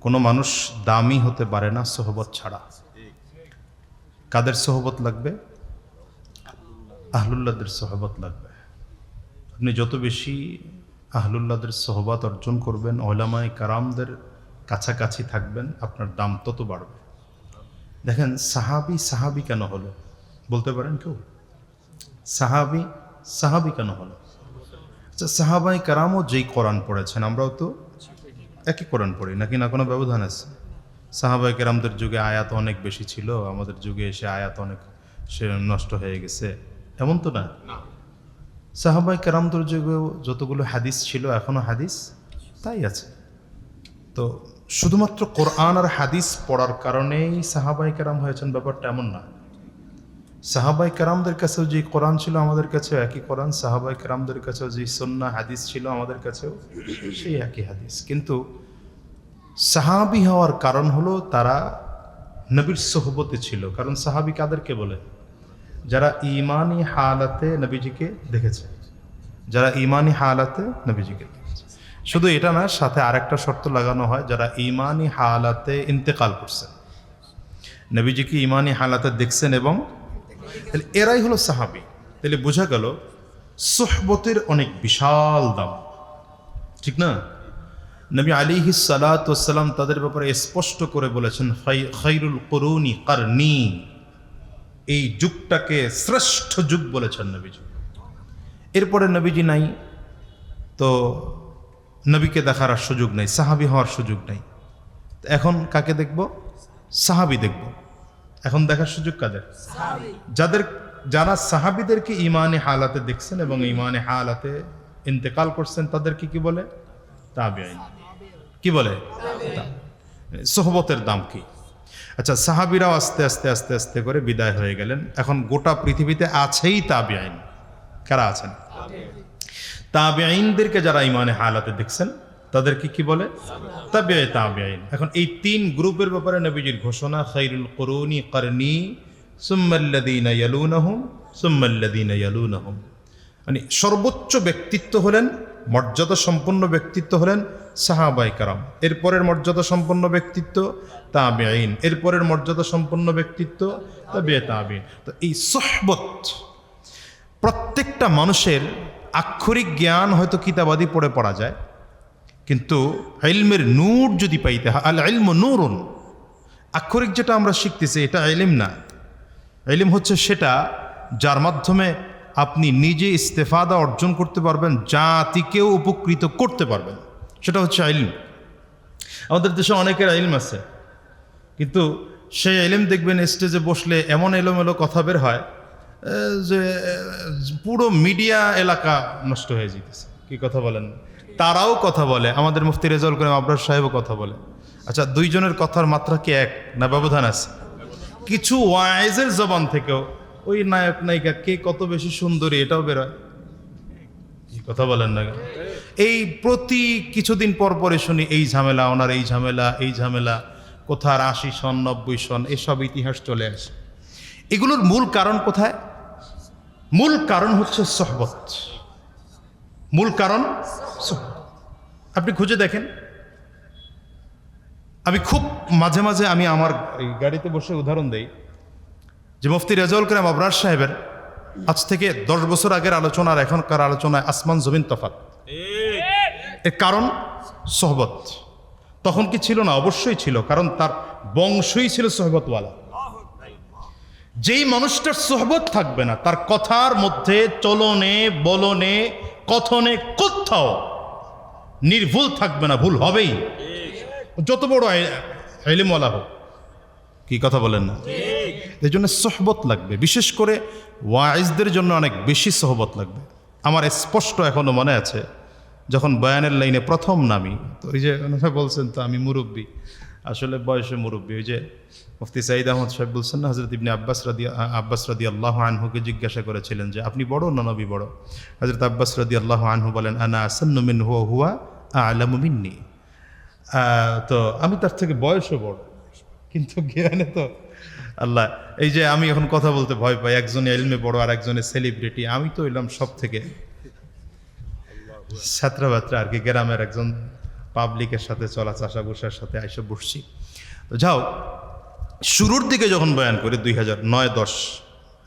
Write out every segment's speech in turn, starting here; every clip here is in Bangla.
কোনো মানুষ দামি হতে পারে না সোহবত ছাড়া। কাদের সোহবত লাগবে? আহলুল্লাদের সোহবত লাগবে। আপনি যত বেশি আহলুল্লাদের সোহবত অর্জন করবেন ওলামাই কারামদের কাছাকাছি থাকবেন, আপনার দাম তত বাড়বে। দেখেন, সাহাবি সাহাবি কেন হলো? বলতে পারেন কেউ? সাহাবি সাহাবি কেন হলো? আচ্ছা সাহাবাই কারামও যেই কোরআন পড়েছেন, আমরাও তো একই কোরআন পড়ি নাকি না কোনো ব্যবধান আছে? সাহাবাই কেরামদের যুগে আয়াত অনেক বেশি ছিল আমাদের যুগে এসে আয়াত অনেক সে নষ্ট হয়ে গেছে এমন তো না? সাহাবাই কেরামদের যুগেও যতগুলো হাদিস ছিল এখনও হাদিস? তাই আছে। তো শুধুমাত্র কোরআন আর হাদিস পড়ার কারণেই সাহাবাই কেরাম হয়েছেন ব্যাপারটা এমন না। সাহাবাই কেরামদের কাছেও যে কোরআন ছিল আমাদের কাছেও একই কোরআন, সাহাবাই কেরামদের কাছেও যে সন্না, হাদিস ছিল আমাদের কাছেও সেই একই হাদিস। কিন্তু সাহাবি হওয়ার কারণ হলো তারা নবীর সোহবতে ছিল। কারণ সাহাবি কাদেরকে বলে? যারা ইমানি হালাতে নবীজিকে দেখেছে। যারা ইমানি হালাতে নবীজিকে দেখেছে। শুধু এটা না, সাথে আরেকটা শর্ত লাগানো হয়, যারা ইমানি হালাতে ইন্তেকাল করছেন নবীজিকে ইমানি হালাতে দেখছেন এবং তাহলে এরাই হলো সাহাবি। তাহলে বোঝা গেল সোহবতের অনেক বিশাল দাম। ঠিক না? নবী আলিহি সালাতাম তাদের ব্যাপারে স্পষ্ট করে বলেছেন, "খাই- খাইরুল করুনি কারনি। এই যুগটাকে শ্রেষ্ঠ যুগ বলেছেন নবীজি। এরপরে নবীজি নাই, তো নবীকে দেখার সুযোগ নেই, সাহাবি হওয়ার সুযোগ নেই। এখন কাকে দেখব? সাহাবি দেখব। এখন দেখার সুযোগ কাদের? যাদের, যারা সাহাবিদেরকে ইমানে হালাতে দেখছেন এবং ইমানে হালাতে ইন্তেকাল করছেন, তাদেরকে কি বলে? তাবিআইন। কি বলে? সোহবতের দাম কি? আচ্ছা সাহাবিরাও আস্তে আস্তে আস্তে আস্তে করে বিদায় হয়ে গেলেন। এখন গোটা পৃথিবীতে আছেই তাবিআইন। কারা আছেন? তাবিআইনদেরকে যারা ইমানে হালাতে দেখছেন তাদেরকে কি বলে? তাবে এখন এই তিন গ্রুপের ব্যাপারে নবীজির ঘোষণা, খাইরুল করুনি করনি মানে সর্বোচ্চ ব্যক্তিত্ব হলেন মর্যাদা সম্পন্ন ব্যক্তিত্ব হলেন সাহাবাই কারাম। এরপরের মর্যাদা সম্পন্ন ব্যক্তিত্ব তাবিআইন। এরপরের মর্যাদা সম্পন্ন ব্যক্তিত্ব তাবে তাবিন তো এই সোহবত প্রত্যেকটা মানুষের আক্ষরিক জ্ঞান হয়তো কিতাবাদি পড়ে পড়া যায় কিন্তু ইলমের নূর যদি পাইতে হয়, আল ইলম নূরুন। আক্ষরিক যেটা আমরা শিখতেছি, এটা ইলিম না। ইলিম হচ্ছে সেটা যার মাধ্যমে আপনি নিজে ইস্তেফাদা অর্জন করতে পারবেন, জাতিকেও উপকৃত করতে পারবেন। সেটা হচ্ছে ইলম। আমাদের দেশে অনেকের ইলম আছে, কিন্তু সেই এলেম দেখবেন স্টেজে বসলে এমন এলোমেলো কথা বের হয় যে পুরো মিডিয়া এলাকা নষ্ট হয়ে যেতেছে। কি কথা বলেন? তারাও কথা বলে, আমাদের মুফতি রেজাউল করিম আবরার সাহেবও কথা বলে। আচ্ছা দুইজনের কথার মাত্রা কি এক না ব্যবধান আছে? কিছু ওয়াইজের জবান থেকেও, ওই নায়ক, নায়িকা, কে কত বেশি সুন্দরী, এটাও বেরোয় কথা বলেন না এই প্রতি কিছুদিন পর পরে শুনি, এই ঝামেলা, ওনার এই ঝামেলা এই ঝামেলা, কোথার আশি সন, নব্বই সন, এসব ইতিহাস চলে আসে। এগুলোর মূল কারণ কোথায়? মূল কারণ হচ্ছে সহবত। মূল কারণ আপনি খুঁজে দেখেন। আমি খুব মাঝে মাঝে আমি আমার এই গাড়িতে বসে উদাহরণ দেই যে মুফতি রেজাউল করিম আবরার সাহেবের আজ থেকে দশ বছর আগের আলোচনার এখনকার আলোচনায় আসমান জমিন তফাত এর কারণ, সহবত। তখন কি ছিল না? অবশ্যই ছিল, কারণ তার বংশই ছিল সহবতওয়ালা। যেই মানুষটার সহবত থাকবে না, তার কথার মধ্যে চলনে, বলনে কথনে কোথাও নির্ভুল থাকবে না, ভুল হবেই। যত বড় এলিমওয়ালা হোক, কি কথা বলেন না? এই জন্য সহবত লাগবে, বিশেষ করে ওয়াইজদের জন্য অনেক বেশি সহবত লাগবে। আমার স্পষ্ট এখনও মনে আছে, যখন বয়ানের লাইনে প্রথম নামি, তো ওই যে বলছেন তো আমি মুরব্বী আসলে বয়সে মুরব্বী, ওই যে মুফতি সাইদ আহমদ সাহেব বলছেন না হজরত ইবনে আব্বাস রাদি আব্বাস রাদি আল্লাহ আনহুকে জিজ্ঞাসা করেছিলেন যে, আপনি বড় না নবী বড়? হজরত আব্বাস রাদি আল্লাহ আনহু বলেন, আনা আসান্নু মিন হুয়া হুয়া আলামু মিন্নি। তো আমি তার থেকে বয়সও বড়, কিন্তু জ্ঞানে তো আল্লাহ, এই যে আমি এখন কথা বলতে ভয় পাই একজনে এলমে বড় আর একজনে সেলিব্রিটি, আমি তো এলাম সব থেকে ছাত্রা বাত্রা আর কি, গ্রামের একজন পাবলিকের সাথে চলা চাষা বসার সাথে আইসা বসছি। তো যাও, শুরুর দিকে যখন বয়ান করি, দুই হাজার নয় দশ,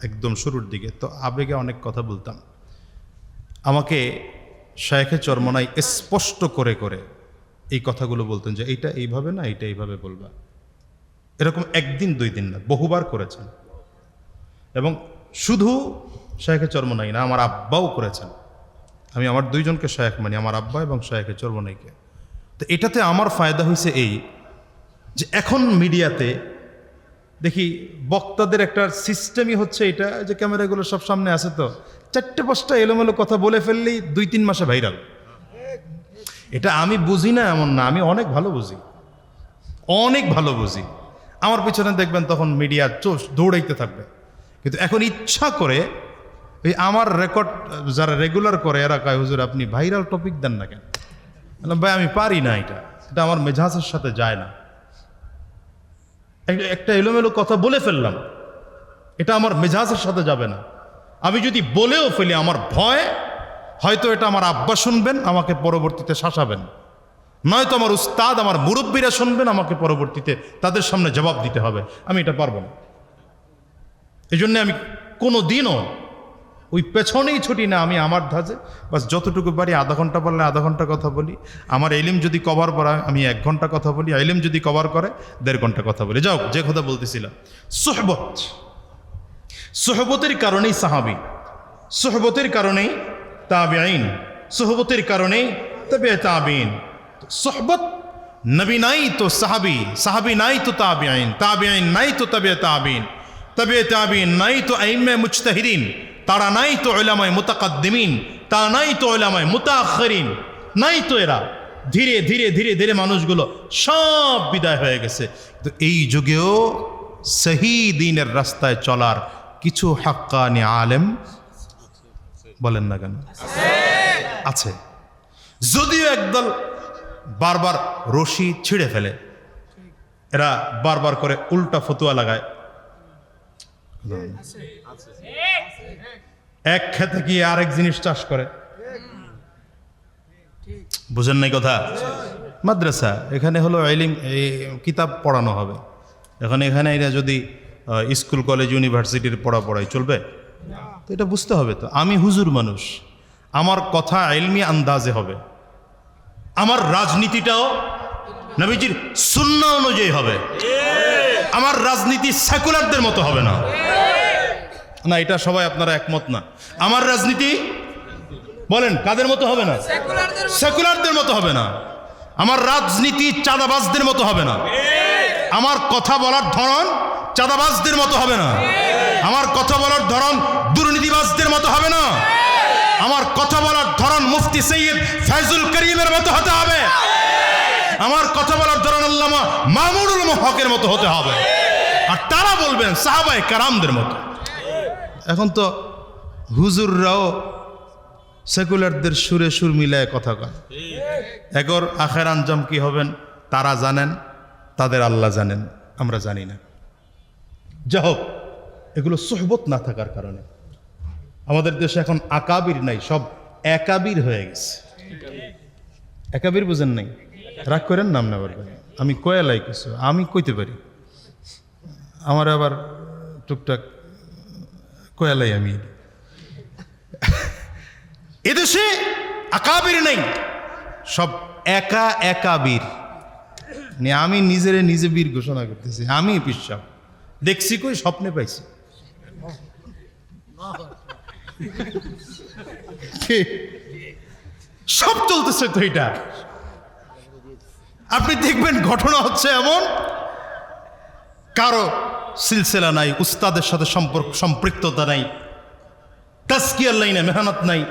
একদম শুরুর দিকে, তো আবেগে অনেক কথা বলতাম। আমাকে শায়েখে চরমনাই স্পষ্ট করে করে এই কথাগুলো বলতেন যে, এইটা এইভাবে না, এইটা এইভাবে বলবা। এরকম একদিন দুই দিন না, বহুবার করেছেন। এবং শুধু শায়েখে চরমনাই না, আমার আব্বাও করেছেন। আমি আমার দুইজনকে শায়েখ মানি, আমার আব্বা এবং শায়েখে চরমনাইকে। তো এটাতে আমার ফায়দা হয়েছে এই, যে এখন মিডিয়াতে দেখি বক্তাদের একটা সিস্টেমই হচ্ছে এটা, যে ক্যামেরাগুলো সব সামনে আছে তো, চারটে পাঁচটা এলোমেলো কথা বলে ফেললেই দুই তিন মাসে ভাইরাল। এটা আমি বুঝি না এমন না, আমি অনেক ভালো বুঝি, অনেক ভালো বুঝি। আমার পিছনে দেখবেন তখন মিডিয়া চোষ দৌড়াইতে থাকবে। কিন্তু এখন ইচ্ছা করে ওই আমার রেকর্ড যারা রেগুলার করে, এরা কয়, হুজুর, আপনি ভাইরাল টপিক দেন না কেন? বললাম, ভাই আমি পারি না এটা। এটা আমার মেজাজের সাথে যায় না। একটা- এলোমেলো কথা বলে ফেললাম এটা আমার মেজাজের সাথে যাবে না। আমি যদি বলেও ফেলি আমার ভয় হয়তো এটা আমার আব্বা শুনবেন আমাকে পরবর্তীতে শাসাবেন। নয়তো আমার উস্তাদ আমার মুরব্বীরা শুনবেন আমাকে পরবর্তীতে তাদের সামনে জবাব দিতে হবে। আমি এটা পারব না। এই জন্যে আমি কোনো দিনও ওই পেছনেই ছুটি না আমি আমার ধাজে বাস যতটুকু পারি আধা ঘণ্টা পারলে আধা ঘণ্টা কথা বলি। আমার এলিম যদি কভার করা আমি এক ঘণ্টা কথা বলি। এলিম যদি কভার করে, দেড় ঘণ্টা কথা বলি। যাও, যে কথা বলতেছিলাম। সোহবত। সোহবতের কারণেই সাহাবি। সোহবতের কারণেই তাবিআইন সোহবতের কারণেই তবে তাবিন সোহবত নবী নাই তো সাহাবি সাহাবি নাই তো তাবিআইন তাবিআইন নাই তো তবে তাবিন তবে তাবিন নাই তো আইমে মুজতাহিদিন তারা নাই তো ওলামায় মুতাকাদ্দিমিন তা নাই তো ওলামায় মুতাআখিরিন নাই তো এরা। ধীরে ধীরে ধীরে ধীরে মানুষগুলো সব বিদায় হয়ে গেছে। তো এই যুগেও সহি দিনের রাস্তায় চলার কিছু হাক্কানি আলেম বলেন না কেন? আছে। যদিও একদল বারবার রশি ছিঁড়ে ফেলে, এরা বারবার করে উল্টা ফতুয়া লাগায়। এক খেতে গিয়ে আরেক জিনিস চাষ করে। বুঝেন নাই কথা? মাদ্রাসা, এখানে হলো এলিম কিতাব পড়ানো হবে। এখন এখানে এরা যদি স্কুল, কলেজ, ইউনিভার্সিটির পড়া পড়াই চলবে? তো এটা বুঝতে হবে তো। আমি হুজুর মানুষ। আমার কথা এলমি আন্দাজে হবে। আমার রাজনীতিটাও নবীজির শূন্য অনুযায়ী হবে। আমার রাজনীতি সেকুলারদের মতো হবে না। না এটা সবাই আপনারা একমত না। আমার রাজনীতি বলেন কাদের মতো হবে না? সেকুলারদের মতো। হবে না। আমার রাজনীতি চাঁদাবাজদের মতো হবে না। আমার কথা বলার ধরন চাঁদাবাজদের মতো হবে না। আমার কথা বলার ধরন দুর্নীতিবাজদের মতো হবে না। আমার কথা বলার ধরন মুফতি সৈয়দ ফাইজুল করিমের মতো হতে হবে। আমার কথা বলার ধরন আল্লামা মামুনুল হকের মতো হতে হবে। আর তারা বলবেন সাহাবাই কারামদের মতো। এখন তো হুজুররাও সেকুলারদের সুরে সুর মিলায় কথা কয় একর আখের আঞ্জাম কি হবেন? তারা জানেন, তাদের আল্লাহ জানেন, আমরা জানি না। যা হোক, এগুলো সোহবত না থাকার কারণে আমাদের দেশে এখন আকাবির নাই, সব একাবির হয়ে গেছে। একাবির বুঝেন নাই? রাগ করেন নাম না পারবেন আমি কয়ালাই কিছু, আমি কইতে পারি। আমার আবার টুকটাক কয়ালাই আমি এদেশে আকাবির নেই সব একা একা বীর আমি নিজেরে নিজে বীর ঘোষণা করতেছি আমি পিসাব দেখছি কই স্বপ্নে পাইছি? সব চলতেছে তো এটা। আপনি দেখবেন ঘটনা হচ্ছে এমন। কারও সিলসিলা নাই, উস্তাদের সাথে সম্পর্ক, সম্পৃক্ততা নাই তাস্কিয়ার লাইনে মেহনত নাই।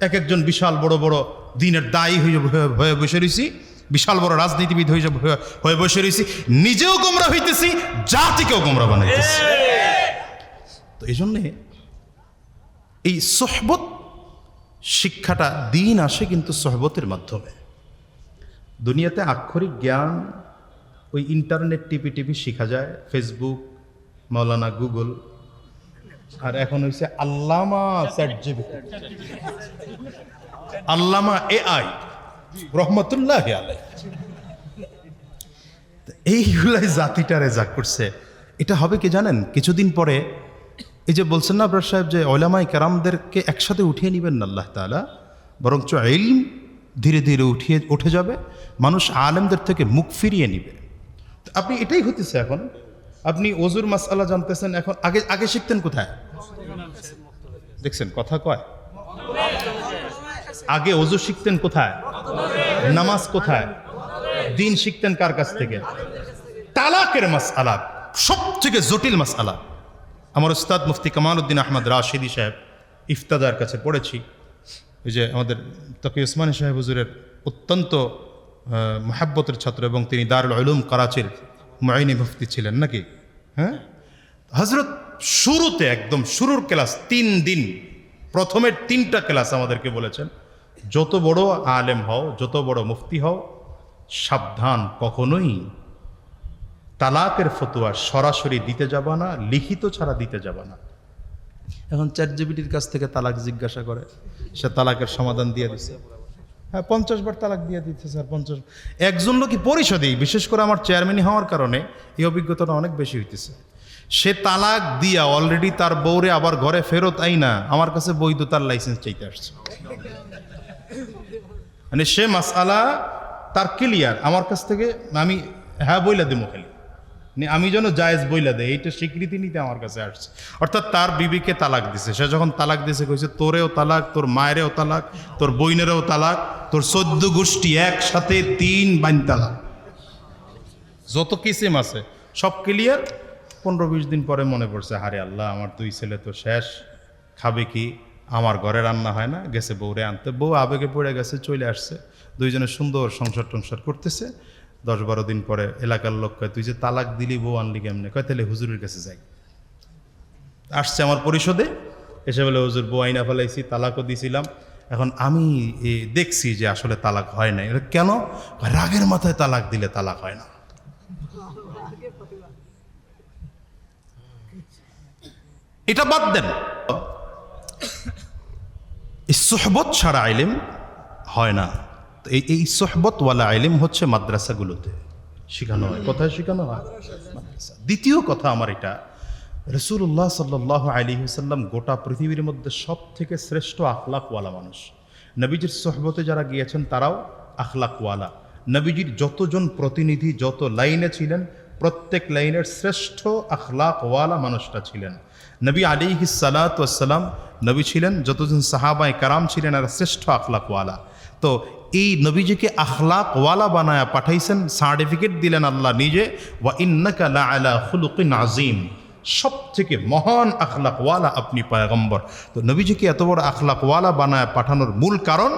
এক একজন বিশাল বড় বড় দিনের দায়ী হয়ে হয়ে- বসে রয়েছি বিশাল বড় রাজনীতিবিদ হয়ে- হয়ে বসে রয়েছি নিজেও গোমরা হইতেছি, জাতিকেও গোমরা বানাইতেছি। তো এই জন্যে এই সোহবত শিক্ষাটা দিন আসে কিন্তু সোহবতের মাধ্যমে। দুনিয়াতে আক্ষরিক জ্ঞান ওই ইন্টারনেট টিপি টিপি শেখা যায় ফেসবুক মৌলানা গুগল আর এখন হয়েছে আল্লামা আল্লামা এআই রহমতুল্লাহ আলাই এইগুলাই জাতিটারে যা করছে, এটা হবে কি জানেন? কিছুদিন পরে এই যে বলছেন না আবরার সাহেব যে ওলামাই কারামদেরকে একসাথে উঠিয়ে নেবেন না আল্লাহ তালা বরঞ্চ ইলম ধীরে ধীরে উঠিয়ে, উঠে যাবে, মানুষ আলেমদের থেকে মুখ ফিরিয়ে নিবে। আপনি এটাই হতেছে এখন। আপনি ওজুর মাসালা জানতেছেন, এখন আগে আগে শিখতেন কোথায়? দেখছেন, কথা কয়? আগে ওজু শিখতেন কোথায়? নামাজ কোথায়? দিন শিখতেন কার কাছ থেকে? তালাকের মাসআলা সব থেকে জটিল মাসআলা। আমার উস্তাদ মুফতি কামালউদ্দিন আহমদ রাশিদি সাহেব ইফতাদার কাছে পড়েছি। ওই যে আমাদের তকি ওসমানী সাহেব হুজুরের অত্যন্ত মহাব্বতের ছাত্র এবং তিনি দারুল আলুম করাচির মাইনি মুফতি ছিলেন নাকি? হ্যাঁ? হজরত শুরুতে একদম শুরুর ক্লাস তিন দিন, প্রথমের তিনটা ক্লাস আমাদেরকে বলেছেন, যত বড় আলেম হও, যত বড় মুফতি হও, সাবধান কখনোই তালাকের ফতোয়া সরাসরি দিতে যাবা না, লিখিত ছাড়া দিতে যাবা না। এখন চ্যাট জিবিটির কাছ থেকে তালাক জিজ্ঞাসা করে, সে তালাকের সমাধান দিয়ে দিছে। হ্যাঁ পঞ্চাশ বার তালাক দিয়ে দিচ্ছে স্যার, পঞ্চাশ একজন লোকই পরিষদেই, বিশেষ করে আমার চেয়ারম্যানই হওয়ার কারণে এই অভিজ্ঞতাটা অনেক বেশি হইতেছে। সে তালাক দিয়া অলরেডি তার বউরে আবার ঘরে ফেরত আই না, আমার কাছে বৈধতার লাইসেন্স চাইতে আসছে। মানে সে মাসালা তার ক্লিয়ার আমার কাছ থেকে আমি হ্যাঁ বইলা দেবো খালি। আমি যেন জায়েজ বইলা দেয় এইটা স্বীকৃতি নিতে আমার কাছে আসছে। অর্থাৎ তার বিবিকে তালাক দিছে। সে যখন তালাক দিছে, কইছে, তোরেও তালাক, তোর মায়েরও তালাক, তোর বইনেরও তালাক, তোর চোদ্দ গোষ্ঠী একসাথে তিন বাইন তালাক। যত কিসিম আছে, সব ক্লিয়ার। পনেরো বিশ দিন পরে মনে পড়ছে, হারে আল্লাহ, আমার দুই ছেলে তো শেষ। খাবে কি? আমার ঘরে রান্না হয় না, গেছে বউরে আনতে। বউ আবেগে পড়ে গেছে, চলে আসছে। দুইজনে সুন্দর সংসার টংসার করতেছে। দশ বারো দিন পরে এলাকার লোক কয়, তুই যে তালাক দিলি বউ আনলি কেমনে? কয়, তাহলে হুজুরের কাছে যাই। আসছে আমার পরিষদে, এসে বলে, হুজুর, বউ আইনা ফেলাইছি, তালাকও দিছিলাম। এখন আমি দেখছি যে আসলে তালাক হয় না এটা কেন? রাগের মাথায় তালাক দিলে তালাক হয় না। এটা বাদ দেন। সোহবত ছাড়া আইলেম হয় না। এই এই সোহবতওয়ালা আইলেম হচ্ছে মাদ্রাসাগুলোতে শেখানো হয়। কোথায় শেখানো হয়? দ্বিতীয় কথা আমার এটা রসুল্লাহ সাল্লাহ আলী সাল্লাম গোটা পৃথিবীর মধ্যে সব থেকে শ্রেষ্ঠ আখলাকওয়ালা মানুষ। নবীজির সোহবতে যারা গিয়েছেন, তারাও আখলাকওয়ালা। নবীজির যতজন প্রতিনিধি, যত লাইনে ছিলেন, প্রত্যেক লাইনের শ্রেষ্ঠ আখলাকওয়ালা মানুষটা ছিলেন। নবী আলী সালাতাম নবী ছিলেন যতজন সাহাবাই কারাম ছিলেন আর শ্রেষ্ঠ আখলাকওয়ালা। তো এই নবীজিকে আখলাক ওয়ালা বানায়া পাঠাইছেন সার্টিফিকেট দিলেন আল্লাহ নিজে, ওয়া ইন্নাকা লা আলা খুলুকিন আজিম সব থেকে মহান আখলাকওয়ালা আপনি পায়গম্বর। তো নবীজিকে এত বড় আখলাকওয়ালা বানায় পাঠানোর মূল কারণ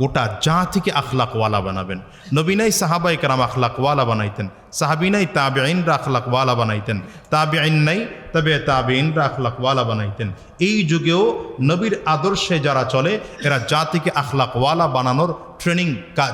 গোটা জাতিকে আখলাকওয়ালা বানাবেন। নবীনাই সাহাবাই কারাম আখলাকওয়ালা বানাইতেন। সাহাবি নাই তাবে আইনরা আখলাকওয়ালা বানাইতেন। তাবে আইন নাই তবে তাবে আইনরা আখলাকওয়ালা বানাইতেন। এই যুগেও নবীর আদর্শে যারা চলে, এরা জাতিকে আখলাকওয়ালা বানানোর ট্রেনিং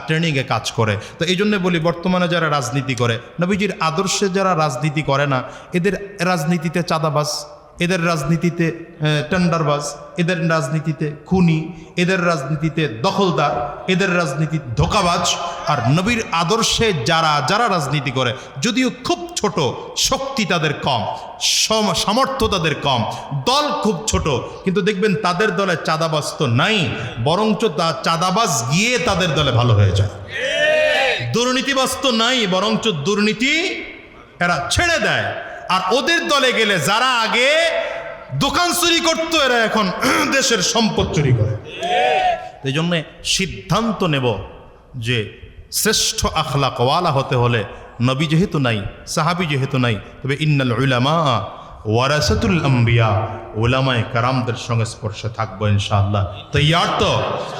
ট্রেনিংয়ে কাজ করে। তো এই জন্য বলি, বর্তমানে যারা রাজনীতি করে, নবীজির আদর্শে যারা রাজনীতি করে না, এদের রাজনীতিতে চাঁদাবাজ। এদের রাজনীতিতে টেন্ডারবাজ, এদের রাজনীতিতে খুনি, এদের রাজনীতিতে দখলদার, এদের রাজনীতি ধোকাবাজ। আর নবীর আদর্শে যারা যারা রাজনীতি করে, যদিও খুব ছোট, শক্তি তাদের কম, সম- সামর্থ্য তাদের কম, দল খুব ছোট, কিন্তু দেখবেন তাদের দলে চাঁদাবাজ তো নাই, বরঞ্চ তা চাঁদাবাজ গিয়ে তাদের দলে ভালো হয়ে যায়। দুর্নীতিবাজ তো নাই, বরঞ্চ দুর্নীতি এরা ছেড়ে দেয়। আর ওদের দলে গেলে যারা আগে দোকান চুরি করতো, এরা এখন দেশের সম্পদ চুরি করে। এই জন্য সিদ্ধান্ত নেব যে শ্রেষ্ঠ আখলাকওয়ালা হতে হলে নবী যেহেতু নাই, সাহাবি যেহেতু নাই, তবে ইন্নাল উলামা ওয়ারাসাতুল আম্বিয়া ওলামায় কারামদের সংস্পর্শে থাকব ইনশাআল্লাহ। তৈয়ার তো?